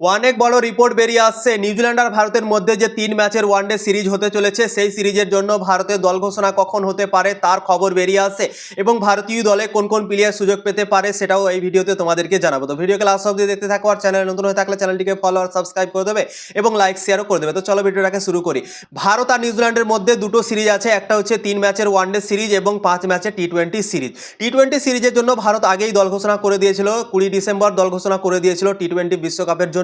অনেক বড় রিপোর্ট বেরিয়ে আসছে। নিউজিল্যান্ড আর ভারতের মধ্যে যে তিন ম্যাচের ওয়ানডে সিরিজ হতে চলেছে, সেই সিরিজের জন্য ভারতের দল ঘোষণা কখন হতে পারে তার খবর বেরিয়ে আসছে এবং ভারতীয় দলে কোন কোন প্লেয়ার সুযোগ পেতে পারে সেটাও এই ভিডিওতে তোমাদেরকে জানাব। তো ভিডিওকে লাস্ট অব্দি দেখতে থাকো আর চ্যানেল নতুন হয়ে থাকলে চ্যানেলটিকে ফলো আর সাবস্ক্রাইব করে দেবে এবং লাইক শেয়ারও করে দেবে। তো চলো ভিডিওটাকে শুরু করি। ভারত আর নিউজিল্যান্ডের মধ্যে দুটো সিরিজ আছে, একটা হচ্ছে তিন ম্যাচের ওয়ানডে সিরিজ এবং পাঁচ ম্যাচের T twenty series T twenty সিরিজের জন্য ভারত আগেই দল ঘোষণা করে দিয়েছিল, কুড়ি ডিসেম্বর দল ঘোষণা করে দিয়েছিল টি টোয়েন্টি বিশ্বকাপের জন্য।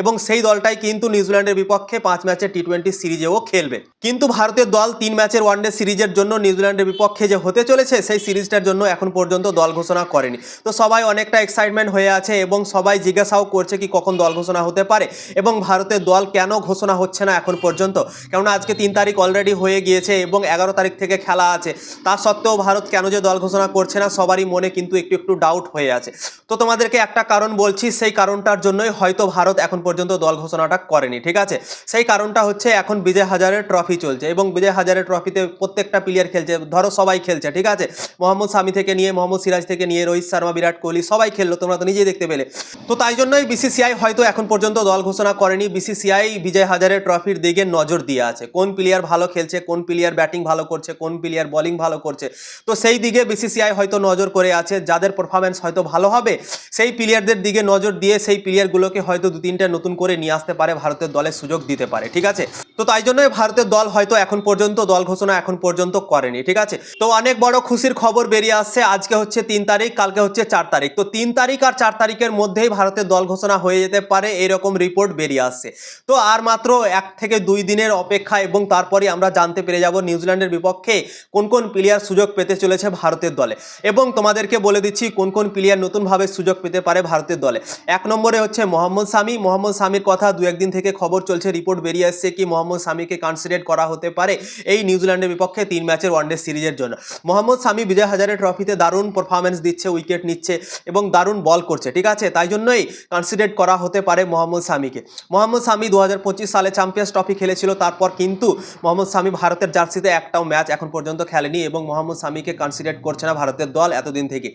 এবং সেই দলটাই কিন্তু নিউজিল্যান্ডের বিপক্ষে পাঁচ ম্যাচের টি টোয়েন্টি সিরিজেও খেলবে। কিন্তু ভারতের দল তিন ম্যাচের ওয়ানডে সিরিজের জন্য নিউজিল্যান্ডের বিপক্ষে যে হতে চলেছে, সেই সিরিজটার জন্য এখন পর্যন্ত দল ঘোষণা করেনি। তো সবাই অনেকটা এক্সাইটমেন্ট হয়ে আছে এবং সবাই জিজ্ঞাসাও করছে কি কখন দল ঘোষণা হতে পারে এবং ভারতের দল কেন ঘোষণা হচ্ছে না এখন পর্যন্ত। কেননা আজকে তিন তারিখ অলরেডি হয়ে গিয়েছে এবং এগারো তারিখ থেকে খেলা আছে। তা সত্ত্বেও ভারত কেন যে দল ঘোষণা করছে না, সবারই মনে কিন্তু একটু একটু ডাউট হয়ে আছে। তো তোমাদেরকে একটা কারণ বলছি, সেই কারণটার জন্যই হয়তো ভারত এখন পর্যন্ত দল ঘোষণাটা করেনি, ঠিক আছে? সেই কারণটা হচ্ছে এখন বিজয় হাজারের ট্রফি চলছে এবং বিজয় হাজারের ট্রফিতে প্রত্যেকটা প্লেয়ার খেলছে, ধরো সবাই খেলছে, ঠিক আছে? মোহাম্মদ সামি থেকে নিয়ে, মোহাম্মদ সিরাজ থেকে নিয়ে, রোহিত শর্মা, বিরাট কোহলি সবাই খেললো, তোমরা তো নিজেই দেখতে পেলে। তো তাই জন্যই বিসিসিআই হয়তো এখন পর্যন্ত দল ঘোষণা করেনি বিসিসিআই বিজয় হাজারের ট্রফির দিকে নজর দিয়ে আছে। কোন প্লেয়ার ভালো খেলছে, কোন প্লেয়ার ব্যাটিং ভালো করছে, কোন প্লেয়ার বোলিং ভালো করছে, তো সেই দিকে বিসিসিআই হয়তো নজর করে আছে, যাদের পারফরমেন্স হয়তো ভালো হবে, সেই প্লেয়ারদের দিকে নজর দিয়ে সেই প্লেয়ারগুলোকে হয়তো দু তিনটা নতুন করে নিয়ে আসতে পারে ভারতের দলে সুযোগ দিতে পারে ঠিক আছে? তো তাই জন্যই ভারতের দল হয়তো এখন পর্যন্ত, দল ঘোষণা এখন পর্যন্ত করেনি, ঠিক আছে? তো অনেক বড় খুশির খবর বেরিয়ে আসছে, আজকে হচ্ছে তিন তারিখ, কালকে হচ্ছে চার তারিখ। তো তিন তারিখ আর চার তারিখের মধ্যেই ভারতের দল ঘোষণা হয়ে যেতে পারে, এরকম রিপোর্ট বেরিয়ে আসছে। তো আর মাত্র এক থেকে দুই দিনের অপেক্ষা এবং তারপরে আমরা জানতে পেরে যাব নিউজিল্যান্ডের বিপক্ষে কোন কোন প্লেয়ার সুযোগ পেতে চলেছে ভারতের দলে। এবং তোমাদেরকে বলে দিচ্ছি কোন কোন প্লেয়ার নতুনভাবে সুযোগ পেতে পারে ভারতের দলে। এক নম্বরে হচ্ছে মোহাম্মদ সামি মোহাম্মদ সামির কথা দু একদিন থেকে খবর চলছে রিপোর্ট বেরিয়ে আসছে কি মোহাম্মদ সামিকে কনসিডার করা হতে পারে এই নিউজিল্যান্ডের বিপক্ষে তিন ম্যাচের ওয়ানডে সিরিজের জন্য। মোহাম্মদ সামি বিজয় হাজারে ট্রফিতে দারুণ পারফরমেন্স দিচ্ছে উইকেট নিচ্ছে এবং দারুণ বল করছে, ঠিক আছে? তাই জন্যই কনসিডার করা হতে পারে মোহাম্মদ সামিকে। মোহাম্মদ সামি দু সালে চ্যাম্পিয়ন্স ট্রফি খেলেছিল, তারপর কিন্তু মোহাম্মদ সামি ভারতের জার্সিতে একটাও ম্যাচ এখন পর্যন্ত খেলেনি এবং মোহাম্মদ সামিকে কনসিডার করছে না ভারতের দল এতদিন থেকে।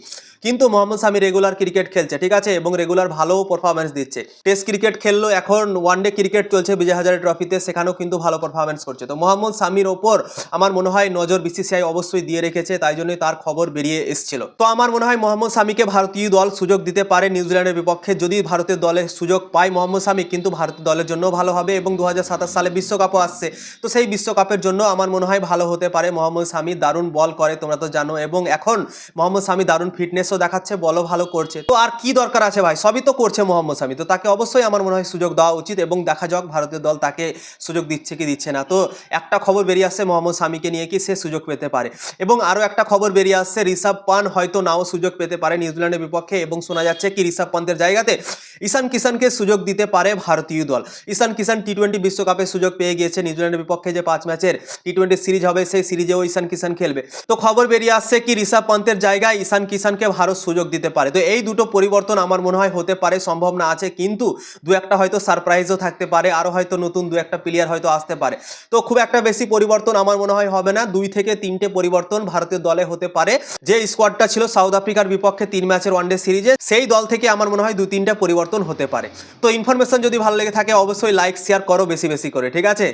কিন্তু মোহাম্মদ সামি রেগুলার ক্রিকেট খেলছে, ঠিক আছে? এবং রেগুলার ভালো পারফরমেন্স দিচ্ছে। টেস্ট ক্রিকেট খেললো, এখন ওয়ানডে ক্রিকেট চলছে বিজয় হাজারে ট্রফিতে সেখানেও কিন্তু ভালো পারফরমেন্স করছে। তো মোহাম্মদ সামির ওপর আমার মনে হয় নজর বিসিসিআই অবশ্যই দিয়ে রেখেছে, তাই জন্যই তার খবর বেরিয়ে এসেছিল। তো আমার মনে হয় মোহাম্মদ সামিকে ভারতীয় দল সুযোগ দিতে পারে নিউজিল্যান্ডের বিপক্ষে, যদি ভারতের দলে সুযোগ পায় মোহাম্মদ সামি কিন্তু ভারতের দলের জন্য ভালো হবে এবং দু হাজার সাতাশ সালে বিশ্বকাপও আসছে। তো সেই বিশ্বকাপের জন্য আমার মনে হয় ভালো হতে পারে মোহাম্মদ সামি দারুণ বল করে, তোমরা তো জানো, এবং এখন মোহাম্মদ সামি দারুণ ফিটনেসও দেখাচ্ছে, বলও ভালো করছে। তো আর কি দরকার আছে ভাই? সবই তো করছে মোহাম্মদ সামি। তো তাকে অবশ্যই আমার মনে হয় সুযোগ দেওয়া উচিত এবং দেখা যাক ভারতের দল তাকে সুযোগ দিচ্ছে কি দিচ্ছে না। তো একটা খবর বেরিয়ে আসছে মোহাম্মদ সামিকে নিয়ে কি সে সুযোগ পেতে পারে। এবং আরও একটা খবর বেরিয়ে আসছে, ঋষভ পান হয়তো নাও সুযোগ পেতে পারে নিউজিল্যান্ডের বিপক্ষে। এবং শোনা যাচ্ছে কি ঋষভ পান্তের জায়গাতে ঈশান কিষানকে সুযোগ দিতে পারে ভারতীয় দল। ঈশান কিষান টি টোয়েন্টি বিশ্বকাপে সুযোগ পেয়ে গিয়েছে নিউজিল্যান্ডের বিপক্ষে যে পাঁচ ম্যাচের টি টোয়েন্টি সিরিজ হবে, সেই সিরিজেও ঈশান কিষান খেলবে। তো খবর বেরিয়ে আসছে কি ঋষভ পান্তের জায়গায় ঈশান কিষানকে ভারত সুযোগ দিতে পারে। তো এই দুটো পরিবর্তন আমার মনে হয় হতে পারে সম্ভাবনা আছে, কিন্তু দু একটা হয়তো সারপ্রাইজও থাকতে পারে, আরও হয়তো নতুন দু একটা প্লেয়ার হয়তো আসতে পারে। তো খুব একটা বেশি পরিবর্তন আমার মনে হয় হবে না, দুই থেকে তিনটে পরিবর্তন ভারতের দলে হতে পারে। যে স্কোয়াডটা ছিল সাউথ আফ্রিকার বিপক্ষে তিন ম্যাচের ওয়ানডে সিরিজে, সেই দল থেকে আমার মনে হয় দু তিনটা পরিবর্তন হতে পারে। তো ইনফরমেশন যদি ভালো লেগে থাকে, অবশ্যই লাইক শেয়ার করো বেশি বেশি করে, ঠিক আছে?